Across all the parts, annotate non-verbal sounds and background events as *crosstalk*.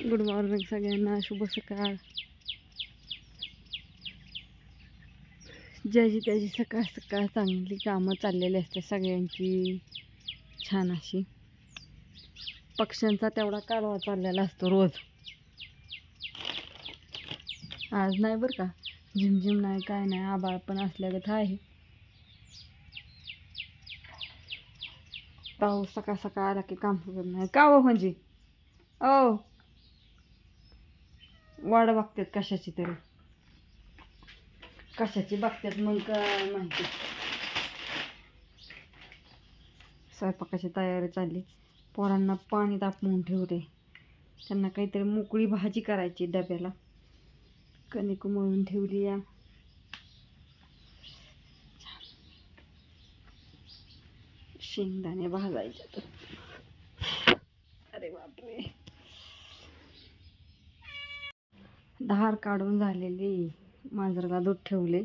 Good morning सगळ्यांना शुभ सकाळ. ज्याची त्याची सकाळ सकाळ. चांगली कामं चाललेली असते सगळ्यांची. छान अशी. पक्ष्यांचा तेवढा कालवा चाललेला असतो रोज. आज नाही बरं का? झिमझिम नाही काय नाही आबाळ पण असल्यागत आहे. पाऊस सकाळ सकाळ आला की काम सुचत नाही. का हो म्हणजे? ओ! वाढ बघतात कशाची तरी. कशाची बघतात मग काय माहिती. स्वयंपाकाची तयारी चालली. पोरांना पाणी तापवून ठेवते. त्यांना काहीतरी मोकळी भाजी करायची डब्याला. कणिक मळून ठेवली या. शेंगदाणे भाजायचे. तर अरे बापरे. धार काढून झालेली मांजराला दूध ठेवले.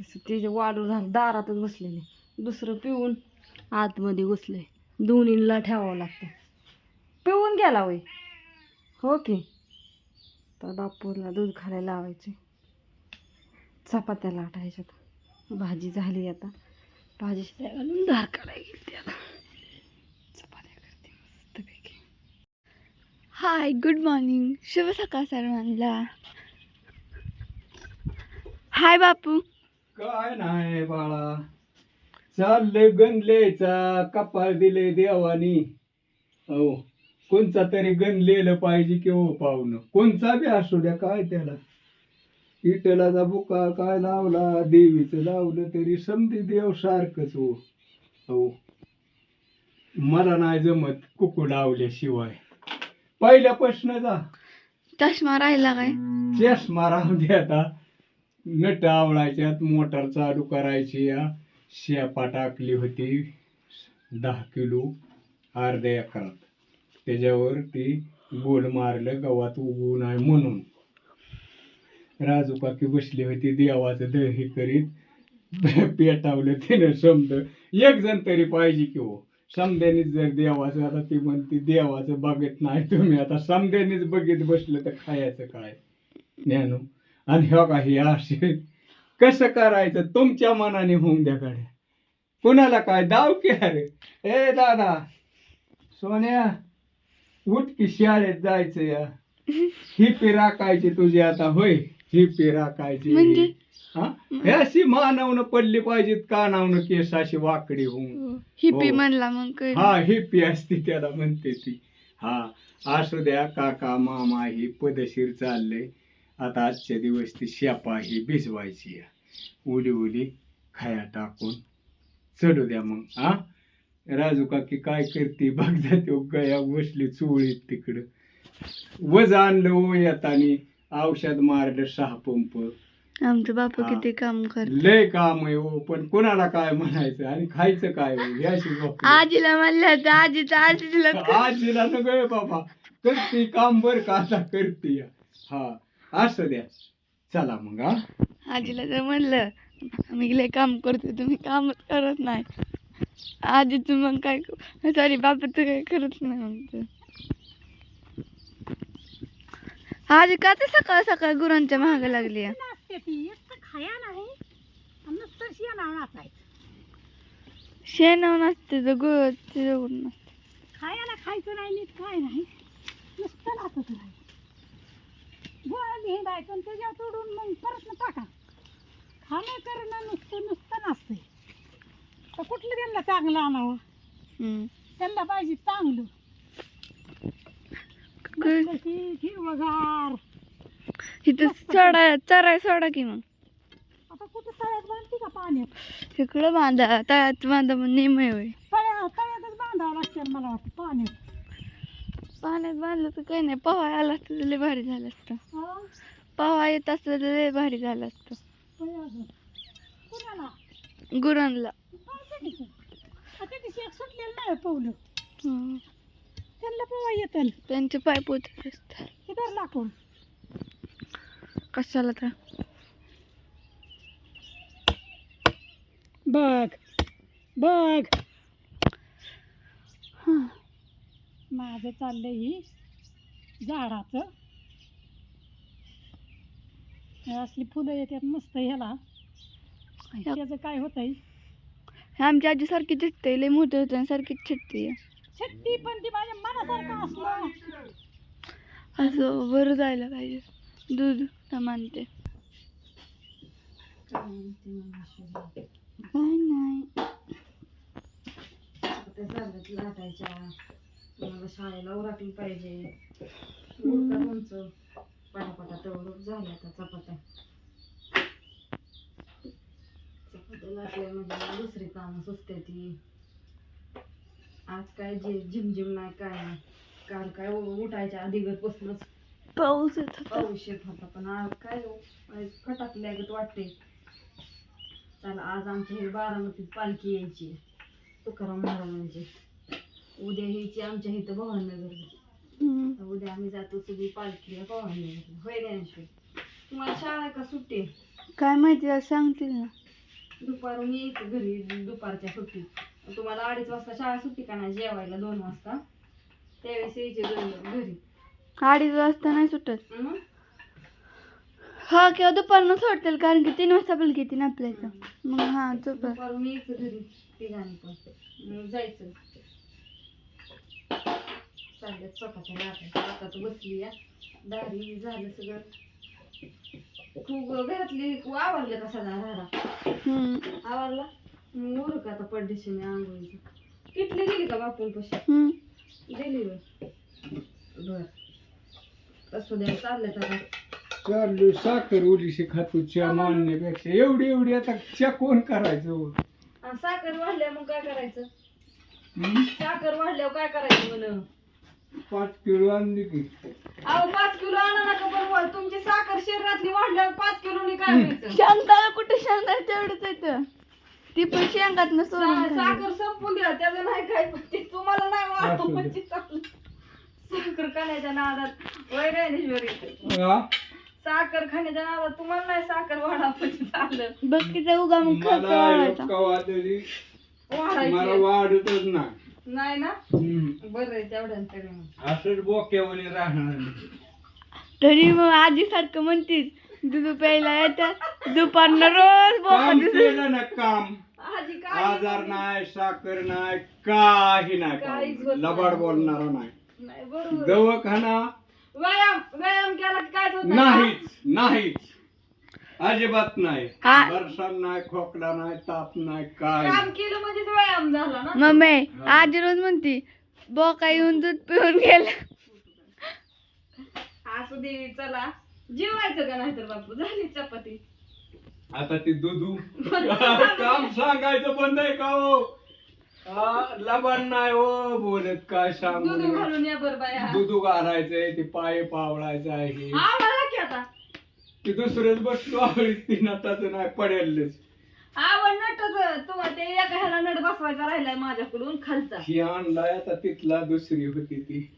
तसं ते जे वाढू झालं दारातच बसलेले दुसरं पिऊन आतमध्ये घुसले. दोन्हीला ठेवावं लागतं. पिऊन गेला वय हो की. तर बापूला दूध खायला लावायचे. चपात्या लाटायच्या. भाजी झाली आता. भाजी घालून धार काढायला गेली आता चपात्या करते मस्तपैकी हाय गुड मॉर्निंग शुभ सकाळ सर्वांना. हाय बापू. काय नाही बाळा. चाललंय गणलेचा कपाळ दिले देवानी. हो कोणचा तरी गणलेलं पाहिजे की हो पाहुणं. कोणचा बी असू द्या काय त्याला. इटलाचा बुका काय लावला देवीचं लावलं तरी समधी देव सारखंच हो. हो मला नाही जमत कुकू लावल्याशिवाय. पहिल्यापासून जा. चष्मा राहिला काय? चष्मा राहू दे आता. नट आवळायच्यात मोटर चालू करायची या शेपा टाकली होती दहा किलो अर्ध्या एकरात. त्याच्यावर ती गोल मारलं गव्हात उगवू नाही म्हणून. राजू काकी बसली होती देवाचं दही करीत. पेटावलं तिनं समज एक जण तरी पाहिजे की हो. समद्यानीच जर देवाचं आता ती म्हणते देवाचं बघत नाही तुम्ही. आता समद्यानीच बघित बसलं तर खायचं काय? ज्ञानू. आणि हो का हे असे कसं करायचं? तुमच्या मनाने होऊन द्या गाड्या. कुणाला काय दाव की अरे? ए दादा. सोन्या उठ की शाळेत जायचं या. ही राखायची तुझी आता होय? ही पी राखायची म्हणजे? हा? हे अशी मानवणं पडली पाहिजेत कानावनं केस अशी वाकडी होऊन. हिपी हो. म्हणला मग कळलं. हा ही पी असते त्याला म्हणते ती. हा असू द्या काका मामा ही पदशीर चालले. आता आजच्या दिवस ती शेपा ही भिजवायची. उली उली खाया टाकून. चढू द्या मग हा? राजू काकी काय करते? बघ जाते गया बसली चोळीत तिकडं. वज आणलं ओ येतानी. औषध मारलं सहा पंप. आमचं बापू हा. किती काम कर लय काम आहे हो पण कोणाला काय म्हणायचं आणि खायचं काय हो? आजीला म्हणलं होतं आजीचं आजीला आजीला नको बाबा. करते काम बर का आता करते. हा असं द्या. चला मग हा. आजीला तर म्हणलं आम्ही लय काम करतो तुम्ही कामच करत नाही. आजीचं मग काय सॉरी बापाचं काय करत नाही म्हणतो. आजी का ते सकाळ सकाळ गुरांच्या महाग लागली? नसते ती? एक खाया नाही आणि नुसतं शेणावर नाचायचं. शेणावर नसते तर गुळ नसते खायला खायचं नाही नीट काय नाही. नुसतं नाचत राहायचं गोळा हिंडायचं आणि त्याच्यावर तोडून मग परत टाका. खाणं करणं नुसतं नुसतं नसतंय तर कुठलं त्यांना चांगलं आणावं? हम्म. त्यांना पाहिजे चांगलं. हिरवगार? इथं सोडा चराय सोडा की मग. आता कुठं तळ्यात बांधते का पाण्यात? तिकडं बांधा तळ्यात बांधा मग नेमय होय. तळ्या तळ्यातच बांधावं लागतं मला वाटतं पाण्यात. पाण्यात बांधलं तर काही नाही पवा आला असतं तर लय भारी झालं असतं. हा? पवा येत असलं तर लय भारी झालं असतं. तळ्यात. कुणाला? गुरांना. पावसाळ्यात की. आता ते शेक सुटलेलं नाही पावलं. हं. त्यांना पोवा त्यांचे पाय पोचत असतात लाकूड कशाला तर? बघ बघ. माझं चाललंय ही झाडाचं. असली फुलं येतात मस्त ह्याला. त्याचं काय होतंय? आमच्या आजी सारखी चिटते लय मोठे होते सारखी चिटते छट्टी पण ती माझ्या मनासारखं असलं. असं वर जायला पाहिजे. दूध मानते काय नाही. लाटायच्या शाळेला उराटली पाहिजे. तुमचं पटापटा तेवढं झालं आता चपात्या. चपात्या लाटल्या म्हणजे दुसरी कामं सुचते ती. आज काय जे झिमझिम नाही काय नाही. काल काय उठायच्या अधीगरपासूनच पाऊस येत होता. पाऊस येत होता पण आज काय हो, खटाकल्यागत वाटते. चला आज आमच्या हे बारामतीत पालखी यायची. तुकाराम महाराजांची. उद्या यायची आमच्या इथं भवाननगर. उद्या आम्ही जातो सगळी पालखीला भवाननगर. होय ज्ञानेश्वर? तुम्हाला शाळा का सुट्टी? काय माहिती सांगतील ना. दुपारून यायचं घरी दुपारच्या सुट्टीत. तुम्हाला अडीच वाजता शाळा सुट्टी का नाही जेवायला दोन वाजता? त्यावेळेस यायचे घरी- घरी. अडीच वाजता नाही सुटत. हं? हा किंवा दुपारनं सोडतील कारण की तीन वाजता पण किती ना आपल्या इथं. मग हा दुपार. दुपारून यायचं घरी तिघांनी पण. मग जायचं. चालल्यात चपात्या लाटायच्या आता बसली या दारी झालं सगळं. तू घरातली आवरलं का सगळा राडा हम्म, आवरला उरक का आता पडदेशीने आंघोळीचं किटली गेली का बापून पशी? हम्म. गेली बर. तसं द्या चाललं आता. चालू साखर ओलीशी खातो च्या मानण्यापेक्षा. एवढी एवढी आता च्या कोण करायचं हो? आणि साखर वाढल्या मग काय करायचं? हं? साखर वाढल्यावर काय करायचं म्हण? पाच किलो आणली की. अहो पाच किलो आणा नका पण वा- तुमची साखर शरीरातली वाढल्यावर पाच किलोनी काय व्हायचं? शेंगदाणा कुठे शेंगदाणा तेवढंच येतं ती पण शेंगात न सा- सोडून खाल्ली. साखर संपून द्या त्याचं नाही काय पण ते तुम्हाला नाही वाटत दे. म्हणजे चाललं. साखर खाण्याच्या नादात. वय ज्ञानेश्वरी? हा? साखर खाण्याच्या नादात तुम्हाला नाही साखर वाढा म्हणजे चाललं. बघ किती उगा मग खर्च मला वाढवायचा. कवा तरी मला वाढायची वाढतच नाही. नाही ना. बरं आहे तरी मग. असंच बोक्यावाने राहणार मी. तरी मग आजी सारखं म्हणतीस दूध प्यायला येतात दुपारनं रोज बोका काम केलं ना काम. आजी काय आजार नाही साखर नाही काही नाही काहीच लबाड. बोलणारा नाही. नाही बरोबर. दवाखाना? व्यायाम व्यायाम केला की काय होत नाही नाहीच नाहीच. अजिबात नाही. हा. बरसात नाही खोकला नाही ताप नाही काय काम. केलं म्हणजे व्यायाम झाला ना? मम्मी आजी रोज म्हणती बोका येऊन दूध पिऊन गेला. असू दे चला. जेवायचं का नाही तर बापू? झाली चपाती. आता ती दुधू. *laughs* काम सांगायचं बंद आहे का हो? हा, लबाड नाही हो बोलत काय दूध सांगू घालून या बरं बाया. दुधू घालायचंय ते पाय पावळायचं आहे. आवडला की आता. ती दुसरंच बसलो आवडीत ती नटाचं नाही पडेलच. आवड नटच तुम्हाला ते एका ह्याला नट बसवायचा राहिलाय माझ्याकडून खालचा. ही आणलाय आता तिथला दुसरी होती ती.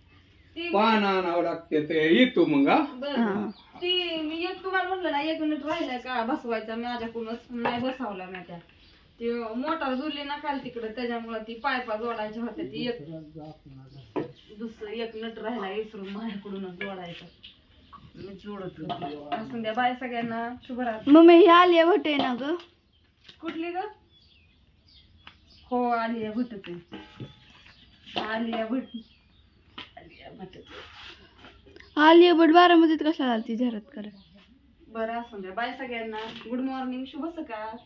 ती पान आणावं लागते ते येतो मग हा? बरं. ती मी एक तुम्हाला म्हणलं ना एक मिनिट राहिलाय का? बसवायचा. माझ्याकडूनच नाही बसवला मी त्या. ती मोटार जुळली ना काल तिकडं त्याच्यामुळे ती पायपा जोडायच्या होत्या ती एक दुसरं एक नट राहिला विसरून माझ्याकडूनच जोडायचं. मी जोडत होते. असून द्या बाय सगळ्यांना. शुभरात्री. मम्मी ही आलिया भटे ना ग? कुठली ग? हो आलिया भटच आहे. आलिया भट आलिया भटच आलिया भट बारामतीत कशाला आलती? झरत करत बरं असून द्या. बाय सगळ्यांना. गुड मॉर्निंग शुभ सकाळ.